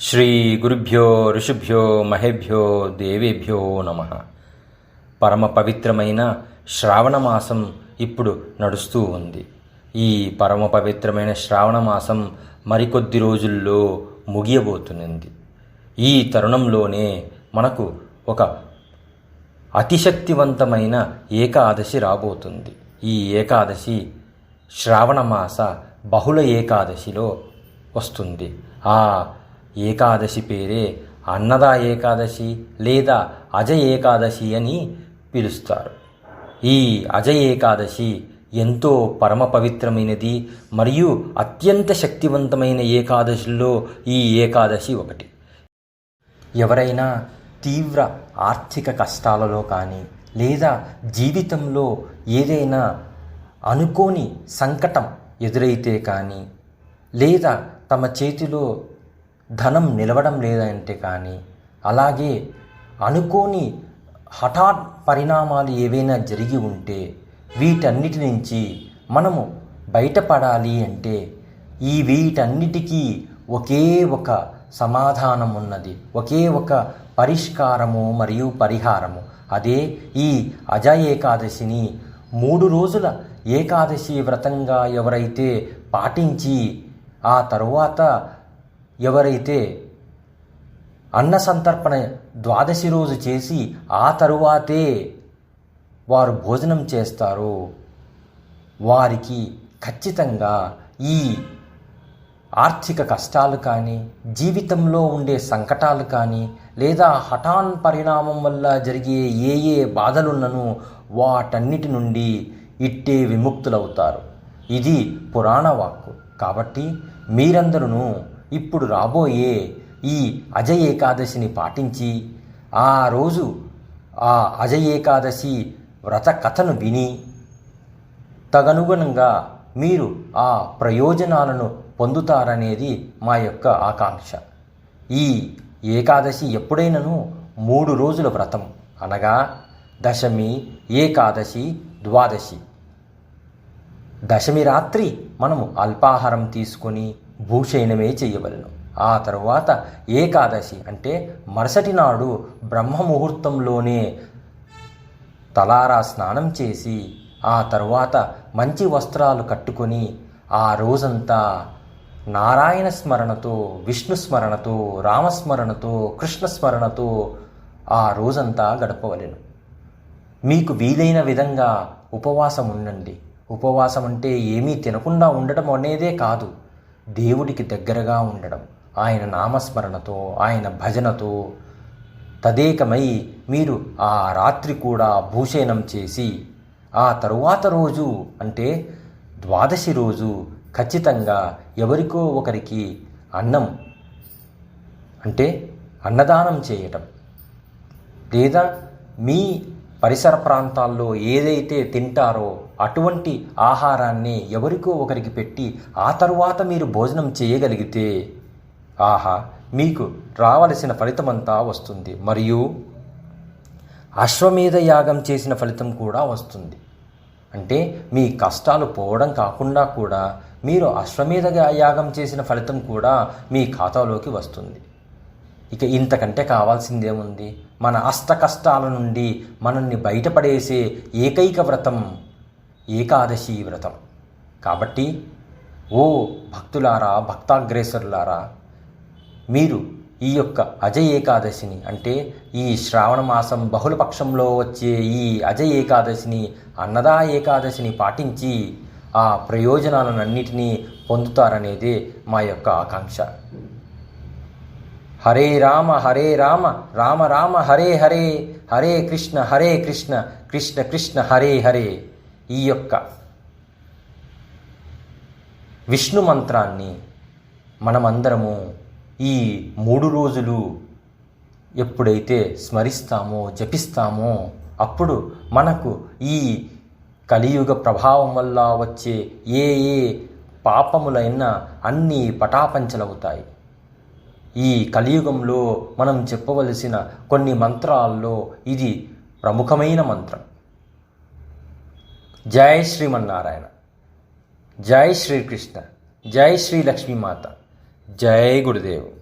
శ్రీ గురుభ్యో ఋషిభ్యో మహేభ్యో దేవేభ్యో నమ. పరమ పవిత్రమైన శ్రావణ మాసం ఇప్పుడు నడుస్తూ ఉంది. ఈ పరమ పవిత్రమైన శ్రావణ మాసం మరికొద్ది రోజుల్లో ముగియబోతున్నది ఈ తరుణంలోనే మనకు ఒక అతిశక్తివంతమైన ఏకాదశి రాబోతుంది. ఈ ఏకాదశి శ్రావణమాస బహుళ ఏకాదశిలో వస్తుంది. ఆ ఏకాదశి పేరే అన్నదా ఏకాదశి లేదా అజ ఏకాదశి అని పిలుస్తారు. ఈ అజ ఏకాదశి ఎంతో పరమ పవిత్రమైనది మరియు అత్యంత శక్తివంతమైన ఏకాదశుల్లో ఈ ఏకాదశి ఒకటి. ఎవరైనా తీవ్ర ఆర్థిక కష్టాలలో కానీ లేదా జీవితంలో ఏదైనా అనుకోని సంకటం ఎదురైతే కానీ లేదా తమ చేతిలో ధనం నిలవడం లేదంటే కానీ అలాగే అనుకోని హఠాత్ పరిణామాలు ఏవైనా జరిగి ఉంటే వీటన్నిటి నుంచి మనము బయటపడాలి అంటే ఈ వీటన్నిటికీ ఒకే ఒక సమాధానం ఉన్నది. ఒకే ఒక పరిష్కారము మరియు పరిహారము. అదే ఈ అజ ఏకాదశిని మూడు రోజుల ఏకాదశి వ్రతంగా ఎవరైతే పాటించి ఆ తరువాత ఎవరైతే అన్న సంతర్పణ ద్వాదశి రోజు చేసి ఆ తరువాతే వారు భోజనం చేస్తారో వారికి ఖచ్చితంగా ఈ ఆర్థిక కష్టాలు కానీ జీవితంలో ఉండే సంకటాలు కానీ లేదా హఠాన్ పరిణామం వల్ల జరిగే ఏ ఏ బాధలున్నను వాటన్నిటి నుండి ఇట్టే విముక్తులవుతారు. ఇది పురాణ వాక్కు. కాబట్టి మీరందరూ ఇప్పుడు రాబోయే ఈ అజయ ఏకాదశిని పాటించి ఆ రోజు ఆ అజయ ఏకాదశి వ్రత కథను విని తదనుగుణంగా మీరు ఆ ప్రయోజనాలను పొందుతారనేది మా యొక్క ఆకాంక్ష. ఈ ఏకాదశి ఎప్పుడైనను మూడు రోజుల వ్రతం అనగా దశమి ఏకాదశి ద్వాదశి. దశమి రాత్రి మనము అల్పాహారం తీసుకొని భూషయనమే చేయవలను. ఆ తరువాత ఏకాదశి అంటే మరుసటి నాడు బ్రహ్మముహూర్తంలోనే తలారా స్నానం చేసి ఆ తరువాత మంచి వస్త్రాలు కట్టుకొని ఆ రోజంతా నారాయణ స్మరణతో విష్ణు స్మరణతో రామస్మరణతో కృష్ణ స్మరణతో ఆ రోజంతా గడపవలెను. మీకు వీలైన విధంగా ఉపవాసం ఉండండి ఉపవాసం అంటే ఏమీ తినకుండా ఉండటం అనేదే కాదు. దేవుడికి దగ్గరగా ఉండడం ఆయన నామస్మరణతో ఆయన భజనతో తదేకమై మీరు ఆ రాత్రి కూడా భూషణం చేసి ఆ తరువాత రోజు అంటే ద్వాదశి రోజు ఖచ్చితంగా ఎవరికో ఒకరికి అన్నం అంటే అన్నదానం చేయటం లేదా మీ పరిసర ప్రాంతాల్లో ఏదైతే తింటారో అటువంటి ఆహారాన్ని ఎవరికో ఒకరికి పెట్టి ఆ తరువాత మీరు భోజనం చేయగలిగితే ఆహా మీకు రావలసిన ఫలితమంతా వస్తుంది. మరియు అశ్వమేధ యాగం చేసిన ఫలితం కూడా వస్తుంది. అంటే మీ కష్టాలు పోవడం కాకుండా కూడా మీరు అశ్వమేధ యాగం చేసిన ఫలితం కూడా మీ ఖాతాలోకి వస్తుంది. ఇక ఇంతకంటే కావాల్సిందేముంది? మన అష్ట కష్టాల నుండి మనల్ని బయటపడేసే ఏకైక వ్రతం ఏకాదశి వ్రతం. కాబట్టి ఓ భక్తులారా భక్తాగ్రేసరులారా మీరు ఈ యొక్క అజయ ఏకాదశిని అంటే ఈ శ్రావణ మాసం బహుళపక్షంలో వచ్చే ఈ అజయ ఏకాదశిని అన్నదా ఏకాదశిని పాటించి ఆ ప్రయోజనాలన్నింటినీ పొందుతారనేదే మా యొక్క ఆకాంక్ష. హరే రామ హరే రామ రామ రామ హరే హరే హరే కృష్ణ హరే కృష్ణ కృష్ణ కృష్ణ హరే హరే. ఈ యొక్క విష్ణు మంత్రాన్ని మనమందరము ఈ మూడు రోజులు ఎప్పుడైతే స్మరిస్తామో జపిస్తామో అప్పుడు మనకు ఈ కలియుగ ప్రభావం వల్ల వచ్చే ఏ ఏ పాపములైనా అన్నీ పటాపంచలవుతాయి. ఈ కలియుగంలో మనం చెప్పవలసిన కొన్ని మంత్రాల్లో ఇది ప్రముఖమైన మంత్రం. జై శ్రీమన్నారాయణ. జై శ్రీకృష్ణ. జై శ్రీ లక్ష్మీమాత. జై గురుదేవ్.